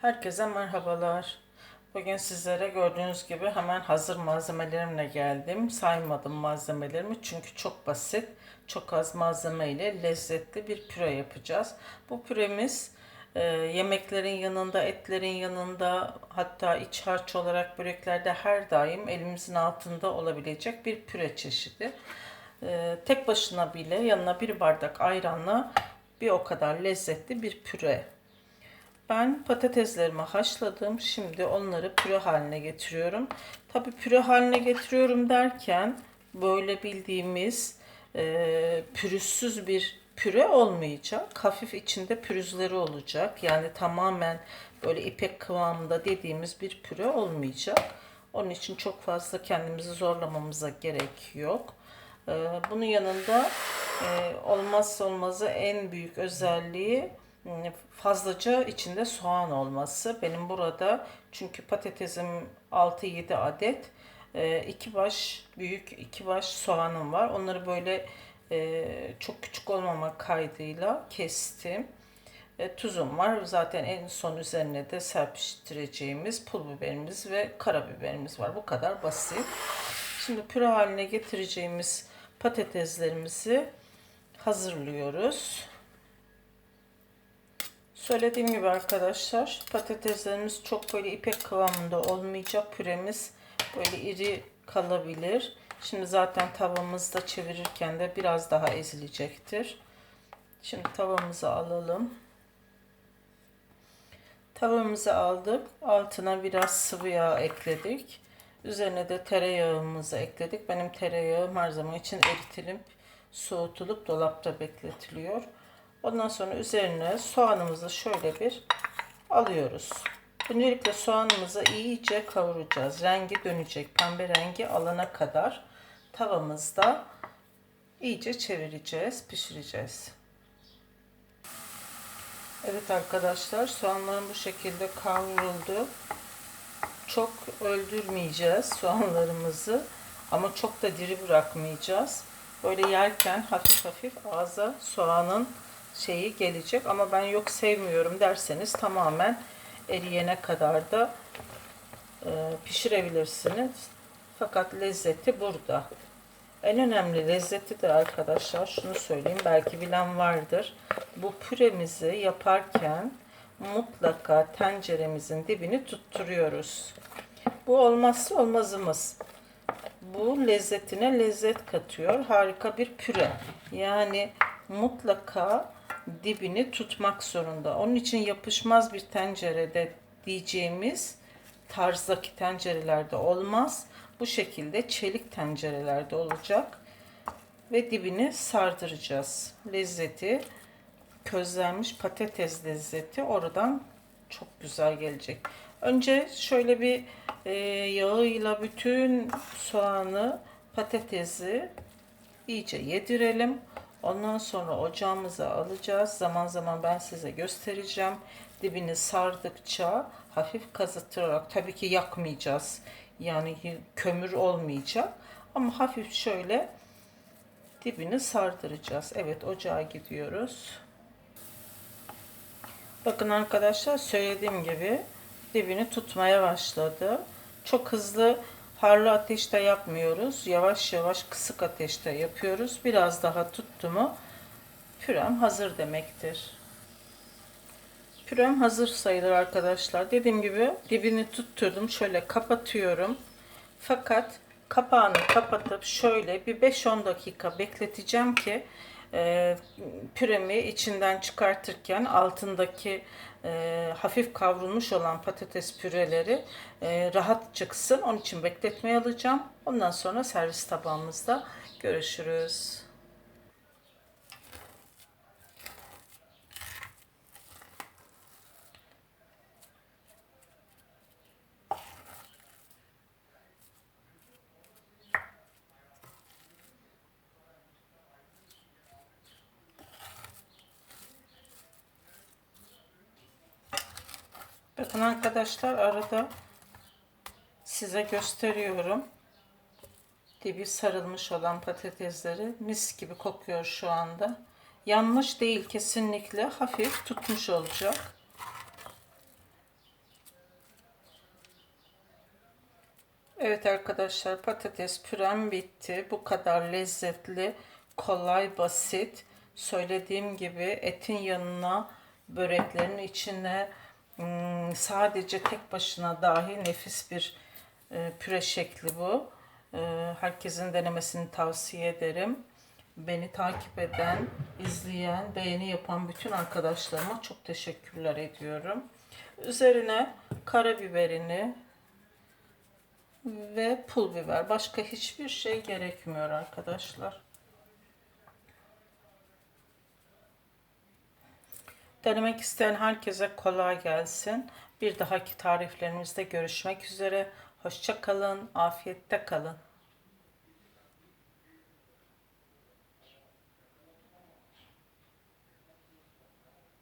Herkese merhabalar. Bugün sizlere gördüğünüz gibi hemen hazır malzemelerimle geldim. Saymadım malzemelerimi çünkü çok basit, çok az malzeme ile lezzetli bir püre yapacağız. Bu püremiz e, yemeklerin yanında, etlerin yanında hatta iç harç olarak böreklerde her daim elimizin altında olabilecek bir püre çeşidi. E, tek başına bile yanına bir bardak ayranla bir o kadar lezzetli bir püre ben patateslerimi haşladım. Şimdi onları püre haline getiriyorum. Tabii püre haline getiriyorum derken böyle bildiğimiz e, pürüzsüz bir püre olmayacak. Hafif içinde pürüzleri olacak. Yani tamamen böyle ipek kıvamında dediğimiz bir püre olmayacak. Onun için çok fazla kendimizi zorlamamıza gerek yok. E, bunun yanında e, olmazsa olmazı en büyük özelliği fazlaca içinde soğan olması. Benim burada çünkü patatesim 6-7 adet e, iki baş büyük iki baş soğanım var. Onları böyle e, çok küçük olmamak kaydıyla kestim. E, tuzum var. Zaten en son üzerine de serpiştireceğimiz pul biberimiz ve karabiberimiz var. Bu kadar basit. Şimdi püre haline getireceğimiz patateslerimizi hazırlıyoruz. Söylediğim gibi arkadaşlar patateslerimiz çok böyle ipek kıvamında olmayacak. Püremiz böyle iri kalabilir. Şimdi zaten tavamızda çevirirken de biraz daha ezilecektir. Şimdi tavamızı alalım. Tavamızı aldık. Altına biraz sıvı yağ ekledik. Üzerine de tereyağımızı ekledik. Benim tereyağım her zaman için eritilip soğutulup dolapta bekletiliyor. Ondan sonra üzerine soğanımızı şöyle bir alıyoruz. Öncelikle soğanımızı iyice kavuracağız. Rengi dönecek. Pembe rengi alana kadar tavamızda iyice çevireceğiz, pişireceğiz. Evet arkadaşlar soğanlarım bu şekilde kavruldu. Çok öldürmeyeceğiz soğanlarımızı ama çok da diri bırakmayacağız. Böyle yerken hafif hafif ağza soğanın şeyi gelecek ama ben yok sevmiyorum derseniz tamamen eriyene kadar da e, pişirebilirsiniz. Fakat lezzeti burada. En önemli lezzeti de arkadaşlar şunu söyleyeyim belki bilen vardır. Bu püremizi yaparken mutlaka tenceremizin dibini tutturuyoruz. Bu olmazsa olmazımız. Bu lezzetine lezzet katıyor. Harika bir püre. Yani mutlaka dibini tutmak zorunda. Onun için yapışmaz bir tencerede diyeceğimiz tarzdaki tencerelerde olmaz. Bu şekilde çelik tencerelerde olacak. Ve dibini sardıracağız. Lezzeti közlenmiş patates lezzeti oradan çok güzel gelecek. Önce şöyle bir e, yağıyla bütün soğanı, patatesi iyice yedirelim. Ondan sonra ocağımıza alacağız. Zaman zaman ben size göstereceğim. Dibini sardıkça hafif kazıtırarak tabii ki yakmayacağız. Yani kömür olmayacak. Ama hafif şöyle dibini sardıracağız. Evet ocağa gidiyoruz. Bakın arkadaşlar söylediğim gibi dibini tutmaya başladı. Çok hızlı Harlı ateşte yapmıyoruz. Yavaş yavaş kısık ateşte yapıyoruz. Biraz daha tuttu mu pürem hazır demektir. Pürem hazır sayılır arkadaşlar. Dediğim gibi dibini tutturdum. Şöyle kapatıyorum. Fakat kapağını kapatıp şöyle bir 5-10 dakika bekleteceğim ki e, püremi içinden çıkartırken altındaki e, hafif kavrulmuş olan patates püreleri e, rahat çıksın. Onun için bekletmeye alacağım. Ondan sonra servis tabağımızda görüşürüz. Bakın arkadaşlar arada size gösteriyorum. Dibi sarılmış olan patatesleri mis gibi kokuyor şu anda. Yanmış değil kesinlikle hafif tutmuş olacak. Evet arkadaşlar patates pürem bitti. Bu kadar lezzetli, kolay, basit. Söylediğim gibi etin yanına, böreklerin içine, sadece tek başına dahi nefis bir e, püre şekli bu. E, herkesin denemesini tavsiye ederim. Beni takip eden, izleyen, beğeni yapan bütün arkadaşlarıma çok teşekkürler ediyorum. Üzerine karabiberini, ve pul biber. Başka hiçbir şey gerekmiyor arkadaşlar. Denemek isteyen herkese kolay gelsin. Bir dahaki tariflerimizde görüşmek üzere. Hoşça kalın, afiyette kalın.